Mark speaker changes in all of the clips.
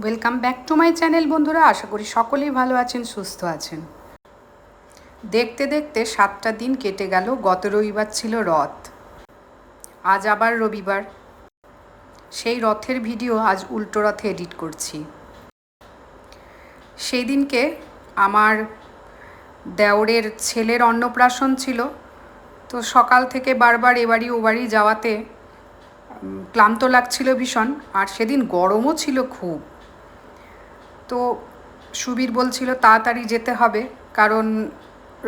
Speaker 1: Welcome back to my channel বন্ধুরা। আশা করি সকলেই ভালো আছেন, সুস্থ আছেন। দেখতে দেখতে সাতটা দিন কেটে গেল, গত রবিবার ছিল রথ। আজ আবার রবিবার। সেই রথের ভিডিও আজ উল্টো রথে এডিট করছি। সেই দিনকে আমার দেওরের ছেলের অন্নপ্রাশন ছিল। তো সকাল থেকে বারবার এবাড়ি ও বাড়ি যাওয়াতে ক্লান্ত লাগছিল ভীষণ। আর সেদিন গরমও ছিল খুব। তো সুবীর বলছিল, তাড়াতাড়ি যেতে হবে, কারণ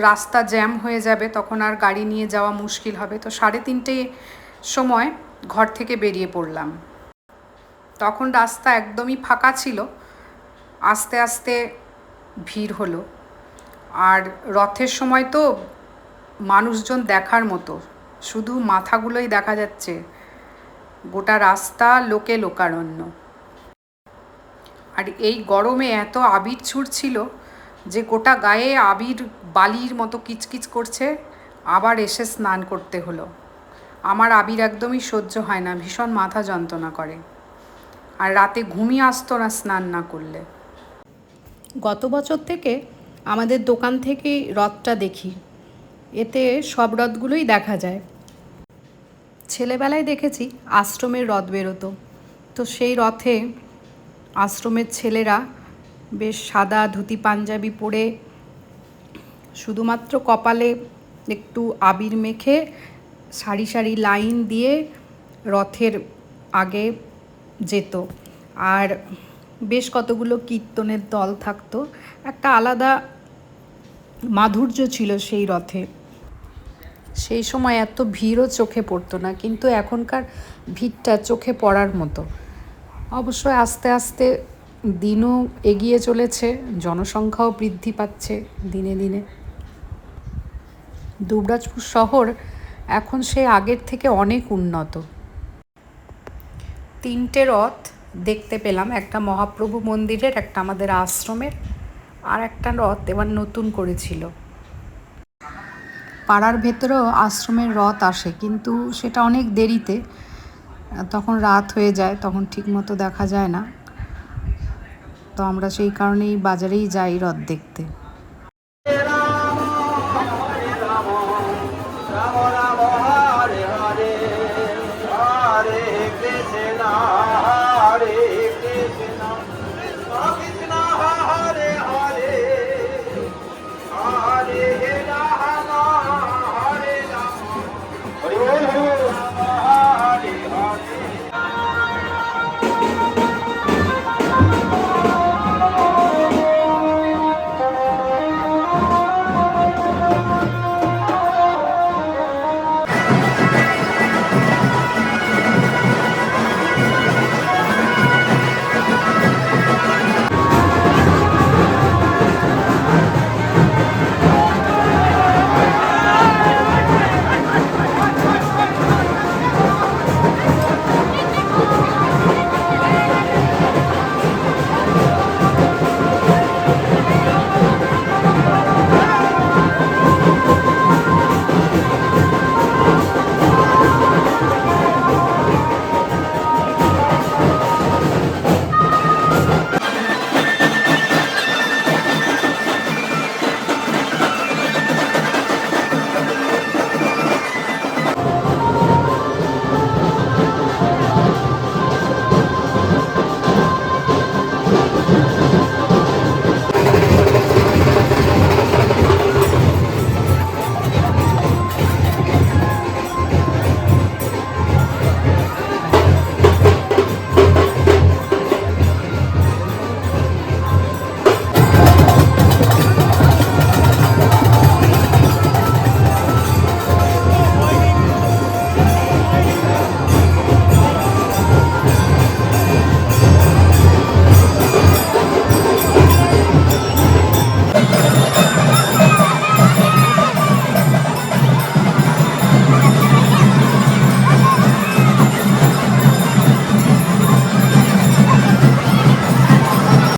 Speaker 1: রাস্তা জ্যাম হয়ে যাবে, তখন আর গাড়ি নিয়ে যাওয়া মুশকিল হবে। তো সাড়ে তিনটে সময় ঘর থেকে বেরিয়ে পড়লাম। তখন রাস্তা একদমই ফাঁকা ছিল, আস্তে আস্তে ভিড় হলো। আর রথের সময় তো মানুষজন দেখার মতো, শুধু মাথাগুলোই দেখা যাচ্ছে। গোটা রাস্তা লোকে লোকারণ্য। আর এই গরমে এত আবির ছুটছিল যে গোটা গায়ে আবির বালির মতো কিচকিচ করছে, আবার এসে স্নান করতে হলো। আমার আবির একদমই সহ্য হয় না, ভীষণ মাথা যন্ত্রণা করে। আর রাতে ঘুমিয়ে আসতো না স্নান না করলে। গত বছর থেকে আমাদের দোকান থেকেই রথটা দেখি। এতে সব রথগুলোই দেখা যায়। ছেলেবেলায় দেখেছি আশ্রমের রথ বেরোতো। তো সেই রথে আশ্রমের ছেলেরা বেশ সাদা ধুতি, পাঞ্জাবি পরে শুধুমাত্র কপালে একটু আবির মেখে সারি সারি লাইন দিয়ে রথের আগে যেত। আর বেশ কতগুলো কীর্তনের দল থাকতো। একটা আলাদা মাধুর্য ছিল সেই রথে। সেই সময় এত ভিড়ও চোখে পড়তো না, কিন্তু এখনকার ভিড়টা চোখে পড়ার মতো। অবশ্যই আস্তে আস্তে দিনও এগিয়ে চলেছে, জনসংখ্যাও বৃদ্ধি পাচ্ছে দিনে দিনে। দুবরাজপুর শহর এখন সে আগের থেকে অনেক উন্নত। তিনটে রথ দেখতে পেলাম, একটা মহাপ্রভু মন্দিরের, একটা আমাদের আশ্রমের, আর একটা রথ এবার নতুন করেছিল। পাড়ার ভেতরেও আশ্রমের রথ আসে, কিন্তু সেটা অনেক দেরিতে। তখন রাত হয়ে যায়, তখন ঠিক মতো দেখা যায় না। তো আমরা সেই কারণেই বাজারেই যাই রথ দেখতে।